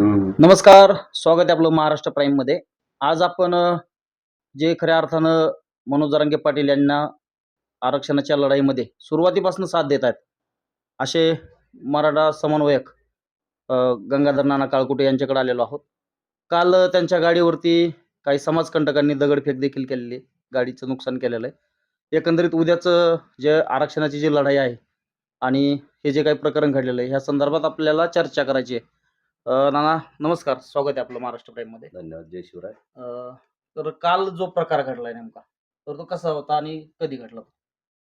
नमस्कार स्वागत आहे आपलं महाराष्ट्र प्राईममध्ये. आज आपण जे खऱ्या अर्थानं मनोज जरांगे पाटील यांना आरक्षणाच्या लढाईमध्ये सुरुवातीपासून साथ देत आहेत असे मराठा समन्वयक गंगाधर नाना काळकुटे यांच्याकडे आलेलो आहोत. काल त्यांच्या गाडीवरती काही समाजकंटकांनी दगडफेक देखील केलेली गाडीचं नुकसान केलेलं आहे. एकंदरीत उद्याचं जे आरक्षणाची जी लढाई आहे आणि हे जे काही प्रकरण घडलेलं आहे ह्या संदर्भात आपल्याला चर्चा करायची आहे. अ, नाना नमस्कार. स्वागत आहे आपलं महाराष्ट्र प्राईममध्ये. धन्यवाद. जय शिवराय. अ, तर काल जो प्रकार घडलाय नेमका तर तो कसा होता आणि कधी घडला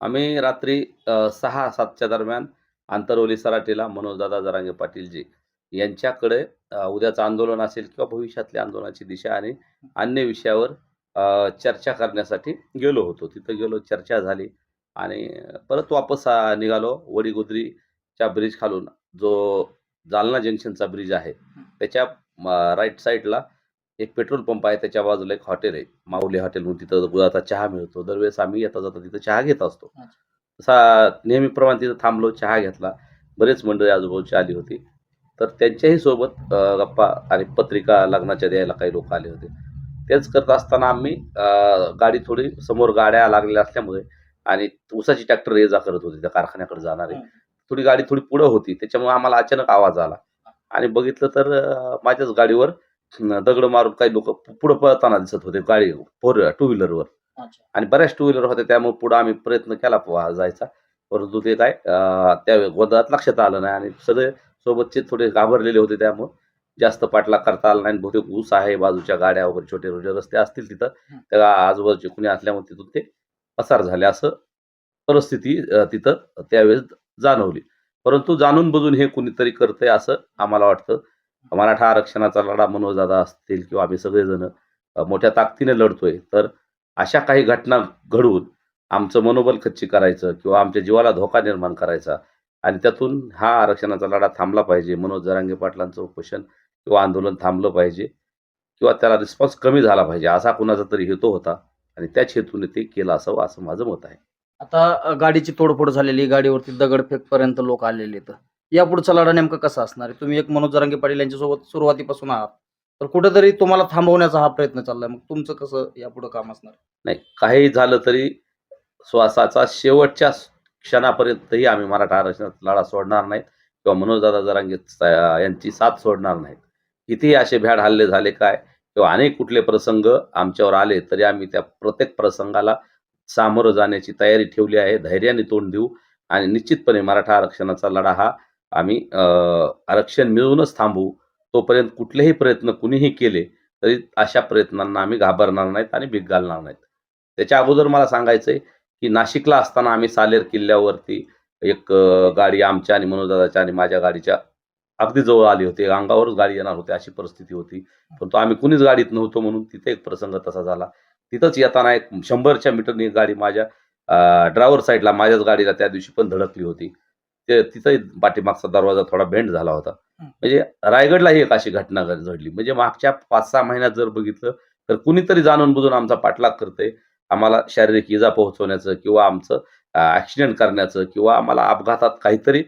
आम्ही रात्री अ, सहा सातच्या दरम्यान आंतरवली सराटीला मनोजदादा जरांगे पाटीलजी यांच्याकडे अ, उद्याचं आंदोलन असेल किंवा भविष्यातल्या आंदोलनाची दिशा आणि अन्य विषयावर अ, चर्चा करण्यासाठी गेलो होतो. तिथं गेलो चर्चा झाली आणि परत वापस आ, निघालो. वडीगुद्रीच्या ब्रिज खालून जो जालना जंक्शनचा ब्रिज आहे. त्याच्या राईट साईडला एक पेट्रोल पंप आहे. त्याच्या बाजूला एक हॉटेल आहे. माऊली हॉटेल म्हणून तिथं गुळाचा चहा मिळतो. दरवेळेस आम्ही येता जाता तिथं चहा घेत असतो. तसा नेहमीप्रमाणे तिथं थांबलो चहा घेतला. बरेच मंडळी आजूबाजूची आली होती. तर त्यांच्याही सोबत गप्पा आणि पत्रिका लग्नाच्या द्यायला काही लोक आले होते. तेच करत असताना आम्ही गाडी थोडी समोर गाड्या लागलेल्या असल्यामुळे आणि ऊसाची ट्रॅक्टर ये जा करत होती. त्या कारखान्याकडे जाणारे. थोडी गाडी थोडी पुढं होती त्याच्यामुळे आम्हाला अचानक आवाज आला. आणि बघितलं तर माझ्याच गाडीवर दगड मारून काही लोक पुढं पळताना दिसत होते गाडी फोर टू व्हीलरवर आणि बऱ्याच टू व्हीलर होत्या त्यामुळे पुढे आम्ही प्रयत्न केला जायचा. परंतु ते काय त्या गोंधळात लक्षात आलं नाही आणि सगळे सोबतचे थोडे घाबरलेले होते त्यामुळे जास्त पाठलाग करता आला नाही. बहुतेक ऊस आहे बाजूच्या गाड्या वगैरे छोटे छोटे रस्ते असतील तिथं. त्या आजूबाजूचे कुणी असल्यामुळे तिथून ते पसार झाले. असं परिस्थिती तिथं त्यावेळेस जाणवली. परंतु जाणून बुजून हे कुणीतरी करतंय असं आम्हाला वाटतं. मराठा आरक्षणाचा लढा मनोजदादा असतील किंवा आम्ही सगळेजण मोठ्या ताकदीने लढतोय तर अशा काही घटना घडवून आमचं मनोबल खच्ची करायचं किंवा आमच्या जीवाला धोका निर्माण करायचा आणि त्यातून हा आरक्षणाचा लढा थांबला पाहिजे मनोज जरांगे पाटलांचं उपोषण किंवा आंदोलन थांबलं पाहिजे किंवा त्याला रिस्पॉन्स कमी झाला पाहिजे असा कुणाचा तरी हेतू होता आणि त्याच हेतूने ते केलं असावं असं माझं मत आहे. आता गाडीची तोडफोड झालेली गाडीवरती दगडफेक पर्यंत लोक आलेले तर या पुढचा लढा नेमका कसा असणार आहे? तुम्ही एक मनोज जरांगे पाटील यांच्यासोबत सुरुवातीपासून आहात. तर कुठेतरी तुम्हाला थांबवण्याचा हा प्रयत्न चाललाय. मग तुमचं कसं यापुढे काम असणार? नाही काही झालं तरी श्वासाचा शेवटच्या क्षणापर्यंतही आम्ही मराठा आरक्षणाचा लढा सोडणार नाहीत किंवा मनोजदादा जरांगे यांची साथ सोडणार नाहीत. कितीही असे भ्याड हल्ले झाले काय किंवा अनेक कुठले प्रसंग आमच्यावर आले तरी आम्ही त्या प्रत्येक प्रसंगाला सामोरं जाण्याची तयारी ठेवली आहे. धैर्याने तोंड देऊ आणि निश्चितपणे मराठा आरक्षणाचा लढा हा आम्ही आरक्षण मिळवूनच थांबवू. तोपर्यंत कुठलेही प्रयत्न कुणीही केले तरी अशा प्रयत्नांना आम्ही घाबरणार नाहीत आणि भीक घालणार नाहीत. त्याच्या अगोदर मला सांगायचंय की नाशिकला असताना आम्ही सालेर किल्ल्यावरती एक गाडी आमच्या आणि मनोजदादाच्या आणि माझ्या गाडीच्या अगदी जवळ आली होती. अंगावरच गाडी येणार होती अशी परिस्थिती होती. परंतु आम्ही कुणीच गाडीत नव्हतो म्हणून तिथे एक प्रसंग तसा झाला. तिथंच येताना एक शंभरच्या मीटरनी गाडी माझ्या ड्रायव्हर साईडला माझ्याच गाडीला त्या दिवशी पण धडकली होती. ते तिथंही पाठीमागचा दरवाजा थोडा बेंड झाला होता. म्हणजे रायगडलाही एक अशी घटना घड- घडली. म्हणजे मागच्या पाच सहा महिन्यात जर बघितलं तर कुणीतरी जाणून बुजून आमचा पाठलाग करतंय. आम्हाला शारीरिक इजा पोहोचवण्याचं किंवा आमचं ऍक्सिडेंट करण्याचं किंवा आम्हाला अपघातात काहीतरी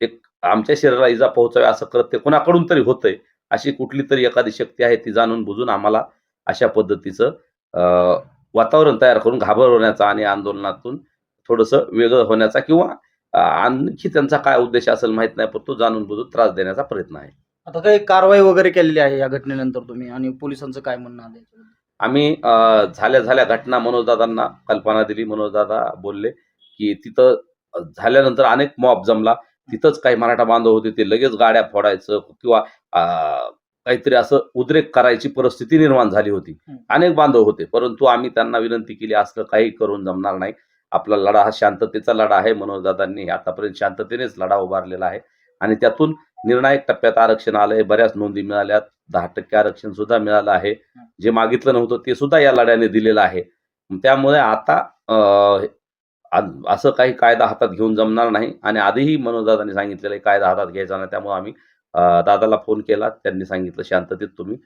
एक आमच्या शरीराला इजा पोहोचावी असं कृत्य कोणाकडून तरी होतंय अशी कुठली तरी एखादी शक्ती आहे ती जाणून बुजून आम्हाला अशा पद्धतीचं वातावरण तयार करून घाबरवण्याचा आणि आंदोलनातून थोडंसं वेगळं होण्याचा किंवा आणखी त्यांचा काय उद्देश असेल माहीत नाही पण तो जाणून बुजून त्रास देण्याचा प्रयत्न आहे. आता काही कारवाई वगैरे केलेली आहे या घटनेनंतर तुम्ही आणि पोलिसांचं काय म्हणणं आहे? आम्ही झाल्या झाल्या घटना मनोजदादांना कल्पना दिली. मनोजदादा बोलले की तिथं झाल्यानंतर अनेक मॉब जमला. तिथंच काही मराठा बांधव होते ते लगेच गाड्या फोडायचं किंवा काहीतरी असं उद्रेक करायची परिस्थिती निर्माण झाली होती. अनेक बांधव होते परंतु आम्ही त्यांना विनंती केली असलं काही करून जमणार नाही. आपला लढा हा शांततेचा लढा आहे. मनोजदादांनी आतापर्यंत शांततेनेच लढा उभारलेला आहे. आणि त्यातून निर्णायक टप्प्यात आरक्षण आलंय बऱ्याच नोंदी मिळाल्यात. दहा टक्के आरक्षण सुद्धा मिळालं आहे. जे मागितलं नव्हतं ते सुद्धा या लढ्याने दिलेलं आहे. त्यामुळे आता असं काही कायदा हातात घेऊन जमणार नाही. आणि आधीही मनोजदादांनी सांगितलेलं आहे कायदा हातात घ्यायचा नाही. त्यामुळे आम्ही दादाला फोन केला. त्यांनी सांगितलं शांततेत तुम्ही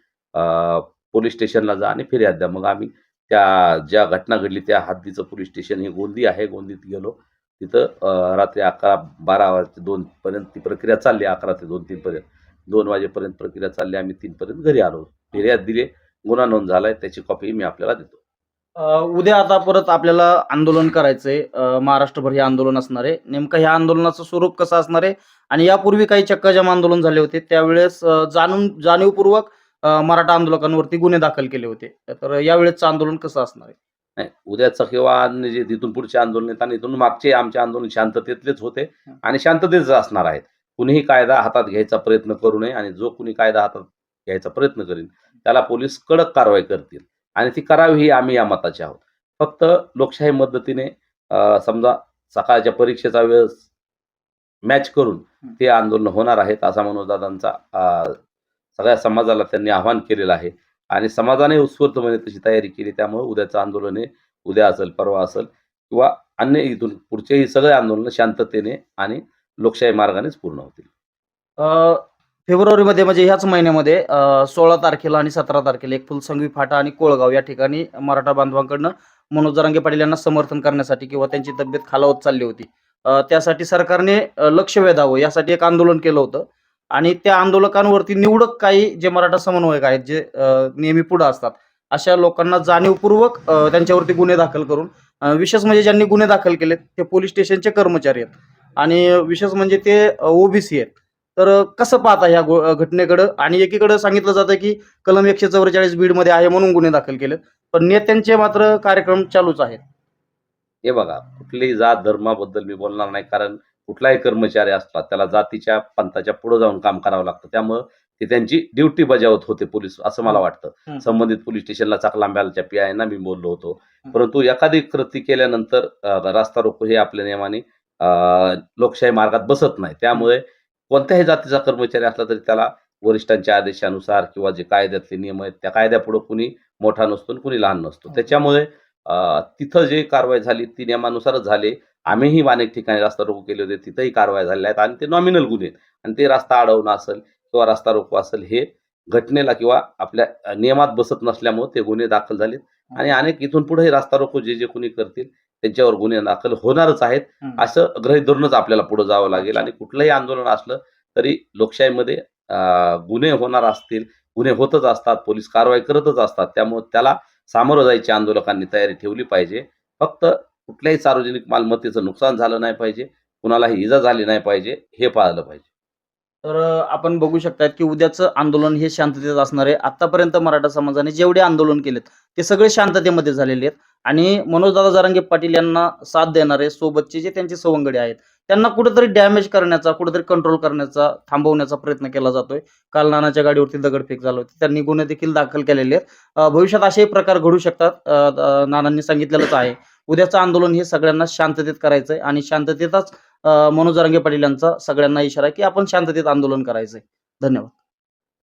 पोलीस स्टेशनला जा आणि फिर्याद द्या. मग आम्ही त्या ज्या घटना घडली त्या हद्दीचं पोलीस स्टेशन हे गोंदी आहे. गोंदीत गेलो. तिथं रात्री अकरा बारा वाजता दोन पर्यंत ती प्रक्रिया चालली. अकरा ते दोन तीन पर्यंत. दोन वाजेपर्यंत प्रक्रिया चालली. आम्ही तीनपर्यंत घरी आलो. फिर्याद दिली. गुन्हा नोंद झालाय. त्याची कॉपी मी आपल्याला देतो. उद्या आता परत आपल्याला आंदोलन करायचंय. महाराष्ट्रभर हे आंदोलन असणार आहे. नेमकं ह्या आंदोलनाचं स्वरूप कसं असणार आहे? आणि यापूर्वी काही चक्काजाम आंदोलन झाले होते. त्यावेळेस जाणून जाणीवपूर्वक मराठा आंदोलकांवरती गुन्हे दाखल केले होते. तर यावेळेसचं आंदोलन कसं असणार आहे? नाही उद्याचं किंवा तिथून पुढचे आंदोलन आहेत आणि इथून मागचे आमचे आंदोलन शांततेतलेच होते आणि शांततेच असणार आहेत. कुणीही कायदा हातात घ्यायचा प्रयत्न करू नये आणि जो कुणी कायदा हातात घ्यायचा प्रयत्न करेल त्याला पोलीस कडक कारवाई करतील. आणि ती करावी ही आम्ही या मताचे आहोत. फक्त लोकशाही पद्धतीने अं, समजा सकाळच्या परीक्षेचा वेळ मॅच करून ते आंदोलन होणार आहेत असा मनोजदादांचा सगळ्या समाजाला त्यांनी आवाहन केलेलं आहे. आणि समाजाने उत्स्फूर्तपणे तशी तयारी केली त्यामुळे उद्याचं आंदोलन हे उद्या असेल परवा असेल किंवा अन्य इथून पुढचेही सगळे आंदोलन शांततेने आणि लोकशाही मार्गानेच पूर्ण होतील. अ, फेब्रुवारीमध्ये म्हणजे ह्याच महिन्यामध्ये सोळा तारखेला आणि सतरा तारखेला एक फुलसंगवी फाटा आणि कोळगाव या ठिकाणी मराठा बांधवांकडनं मनोज जरांगे पाटील यांना समर्थन करण्यासाठी किंवा त्यांची तब्येत खालावत चालली होती. त्यासाठी सरकारने लक्ष वेधावं यासाठी एक आंदोलन केलं होतं. आणि त्या आंदोलकांवरती निवडक काही जे मराठा समन्वयक आहेत जे नेहमी पुढे असतात अशा लोकांना जाणीवपूर्वक त्यांच्यावरती गुन्हे दाखल करून विशेष म्हणजे ज्यांनी गुन्हे दाखल केलेत ते पोलीस स्टेशनचे कर्मचारी आहेत. आणि विशेष म्हणजे ते ओबीसी आहेत. तर कसं पाहता गो- घटनेकडं? आणि एकीकडे सांगितलं जातं की कलम एकशे चौवेचाळीस बीडमध्ये आहे म्हणून गुन्हे दाखल केलेत. पण नेत्यांचे मात्र कार्यक्रम चालूच आहेत. हे बघा कुठलीही जात धर्माबद्दल मी बोलणार नाही कारण कुठलाही कर्मचारी असला त्याला जातीच्या पंथाच्या पुढे जाऊन काम करावं लागतं. त्यामुळं ते त्यांची ड्युटी बजावत होते पोलीस असं मला. वाटतं. संबंधित पोलीस स्टेशनला चाकलांब्यालच्या पी आयना मी बोललो होतो. परंतु एखादी कृती केल्यानंतर रास्ता रोको हे आपल्या नियमाने लोकशाही मार्गात बसत नाही. त्यामुळे कोणत्याही जातीचा कर्मचारी असला तरी त्याला वरिष्ठांच्या आदेशानुसार किंवा जे कायद्यातले नियम आहेत त्या कायद्यापुढे कुणी मोठा नसतो आणि कुणी लहान नसतो. त्याच्यामुळे अं, तिथं जे कारवाई झाली ती नियमानुसारच झाली. आम्हीही अनेक ठिकाणी रस्ता रोको केले होते तिथंही कारवाई झालेल्या आहेत आणि ते नॉमिनल गुन्हे आहेत. आणि ते रस्ता अडवणं असेल किंवा रस्ता रोको असेल हे घटनेला किंवा आपल्या नियमात बसत नसल्यामुळे ते गुन्हे दाखल झालेत. आणि अनेक इथून पुढे रस्ता रोको जे जे कोणी करतील त्यांच्यावर गुन्हे दाखल होणारच आहेत. असं गृहीत धरूनच आपल्याला पुढे जावं लागेल आणि कुठलंही आंदोलन असलं तरी लोकशाहीमध्ये गुन्हे होणार असतील गुन्हे होतच असतात पोलीस कारवाई करतच असतात. त्यामुळे त्याला सामोरं जायची आंदोलकांनी तयारी ठेवली पाहिजे. फक्त कुठल्याही सार्वजनिक मालमत्तेचं नुकसान झालं नाही पाहिजे कुणालाही इजा झाली नाही पाहिजे हे पाळलं पाहिजे. तर आपण बघू शकतात की उद्याचं आंदोलन हे शांततेत असणार आहे. आतापर्यंत मराठा समाजाने जेवढे आंदोलन केलेत ते सगळे शांततेमध्ये झालेले आहेत. आणि मनोजदादा जारंगे पाटील यांना साथ देणारे सोबतचे जे त्यांचे सवंगडी आहेत त्यांना कुठेतरी डॅमेज करण्याचा कुठेतरी कंट्रोल करण्याचा थांबवण्याचा प्रयत्न केला जातोय. काल नानाच्या गाडीवरती दगडफेक झाला होती. त्यांनी गुन्हे देखील दाखल केलेले आहेत. भविष्यात असेही प्रकार घडू शकतात नानांनी सांगितलेलंच आहे. उद्याचं आंदोलन हे सगळ्यांना शांततेत करायचं आहे आणि शांततेतच मनोज जरांगे पाटील यांचा सगळ्यांना इशारा आहे की आपण शांततेत आंदोलन करायचंय. धन्यवाद.